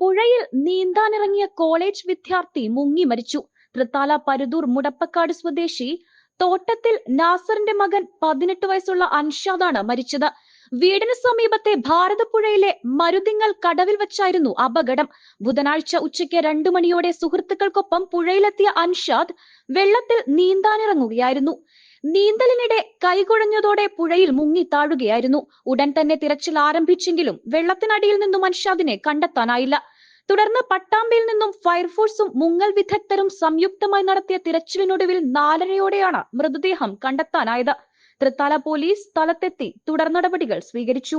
പുഴയിൽ നീന്താനിറങ്ങിയ കോളേജ് വിദ്യാർത്ഥി മുങ്ങി മരിച്ചു. തൃത്താല പരുതൂർ മുടപ്പക്കാട് സ്വദേശി തോട്ടത്തിൽ നാസറിന്റെ മകൻ പതിനെട്ട് വയസ്സുള്ള അൻഷാദാണ് മരിച്ചത്. വീടിന് സമീപത്തെ ഭാരതപ്പുഴയിലെ മരുതിങ്ങൽ കടവിൽ വെച്ചായിരുന്നു അപകടം. ബുധനാഴ്ച ഉച്ചയ്ക്ക് രണ്ടു മണിയോടെ സുഹൃത്തുക്കൾക്കൊപ്പം പുഴയിലെത്തിയ അൻഷാദ് വെള്ളത്തിൽ നീന്താനിറങ്ങുകയായിരുന്നു. നീന്തലിനിടെ കൈകുഴഞ്ഞതോടെ പുഴയിൽ മുങ്ങി താഴുകയായിരുന്നു. ഉടൻ തന്നെ തിരച്ചിൽ ആരംഭിച്ചെങ്കിലും വെള്ളത്തിനടിയിൽ നിന്നും മനുഷ്യാദിനെ കണ്ടെത്താനായില്ല. തുടർന്ന് പട്ടാമ്പിയിൽ നിന്നും ഫയർഫോഴ്സും മുങ്ങൽ വിദഗ്ധരും സംയുക്തമായി നടത്തിയ തിരച്ചിലിനൊടുവിൽ നാലരയോടെയാണ് മൃതദേഹം കണ്ടെത്താനായത്. തൃത്താല പോലീസ് സ്ഥലത്തെത്തി തുടർ നടപടികൾ സ്വീകരിച്ചു.